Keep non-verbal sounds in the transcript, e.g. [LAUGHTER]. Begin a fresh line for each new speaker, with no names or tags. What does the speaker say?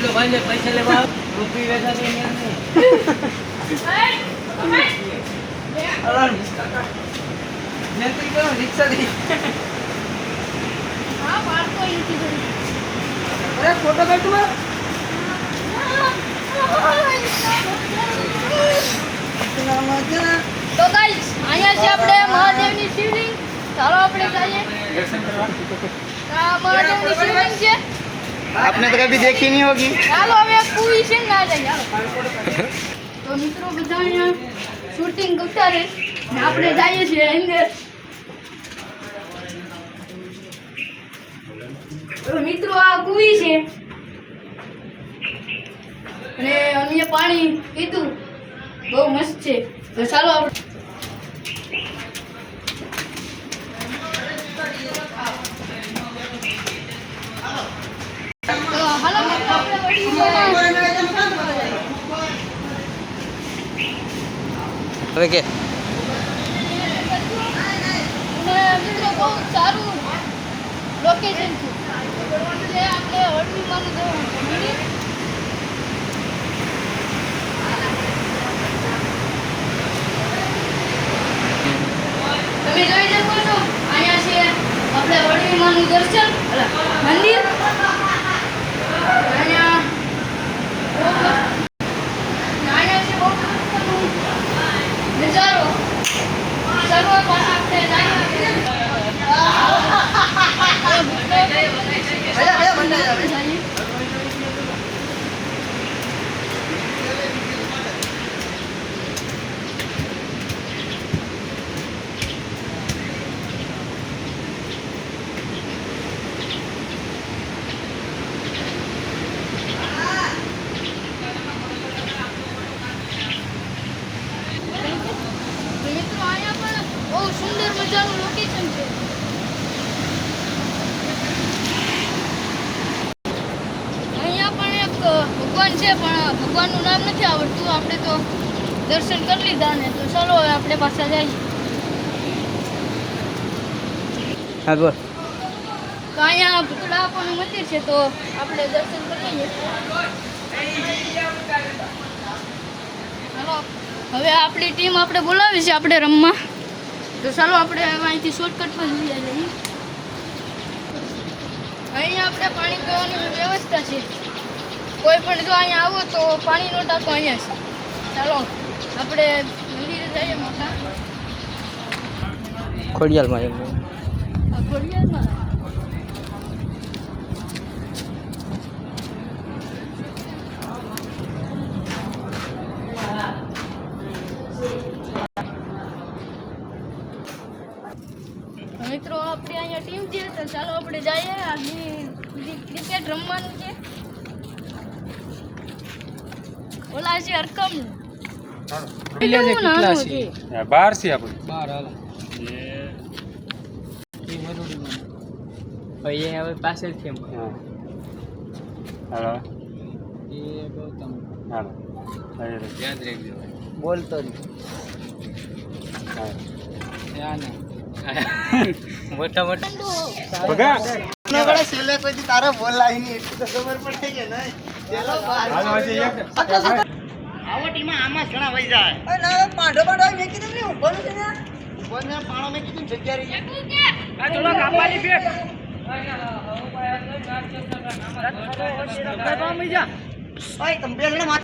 એટલો ભાઈ ને પૈસા લેવા રૂપી વેચા તો અહીંયા નહીં. કરો, તું
તો ગાઈસ અહીંયા છે આપણે મહાદેવની શિવલિંગ. ચાલો આપણે જઈએ. આ મહાદેવની શિવલિંગ છે.
आपने तो कभी देखी नहीं होगी
ચાલો હવે પૂરી છે ને ના જઈએ હાલો. તો મિત્રો બધા અહીંયા શૂટિંગ કરતા રહે ને આપણે જઈએ છીએ અંદર તો મિત્રો આ કુવી છે અને અમે પાણી પીધું બહુ મસ્ત છે તો ચાલો આપણે હળવીમાંનું કે? તમે જોઈ શકો છો અહીંયા આપણે હળવીમાંનું દર્શન અલા, મંદિર. બહુ મસ્ત- અહીંયા છે બહુ મસ્તનું નજારો સર્વ પાસે આપણે જઈએ.
ભૈયા, ભૈયા, મંડાઈ જાવ.
જઈએ. મિત્રો અહીંયા પણ બહુ સુંદર મજાનું લોકેશન છે. અહીંયા પણ એક ભગવાન છે પણ ભગવાનનું નામ નથી આવડતું. આપણે તો દર્શન કરી લીધા ને તો ચાલો હવે આપણે પાછા જઈએ.
હા બોલ.
તો અહીંયા ભૂતળા આપવાનું મંદિર છે તો આપણે દર્શન કરી લઈએ. હવે આપણી ટીમ આપણે બોલાવી છે આપણે રમવા. તો ચાલો આપણે અહીંથી શોર્ટકટમાં જઈએ જઈએ અહીંયા આપણે પાણી પીવાની વ્યવસ્થા છે. કોઈ પણ જો અહીંયા આવો તો પાણીનો ટાંકો અહીંયા છે. ચાલો આપણે મંદિરે જઈએ મોટા
ખોડિયાલમાં એમ
મિત્રો આપણે અહીંયા ટીમ છે તો ચાલો આપણે જઈએ. આગળ ક્રિકેટ રમવાનું છે. ઓલા છે અરકમ કેટલું છે?
બહાર છે આપણે.
બાર હાલો.
ભાઈ એ હવે પાછળ છે
હા. હાલો.
એ ગૌતમ.
હાલો. યાદ
રાખજો.
બોલતો નહીં
હા. ના [LAUGHS]
મોટા મોટા.
ભગા.
નગડે છેલ્લે કોઈ તારે બોલાય નહીં એટલું તો ખબર પડે કે નહીં. ચલો બહાર
હાલો આજે એક.
આવો ટીમાં આમાં ઘણા વહી જાય.
અરે ના પાંડો પાંડો મેકી દે ને ઊભો છે ને
બોલને પાણો મેં કીધું જગ્યા રહી.
આ ચલો કાપાલી બે
ઓય તમે માર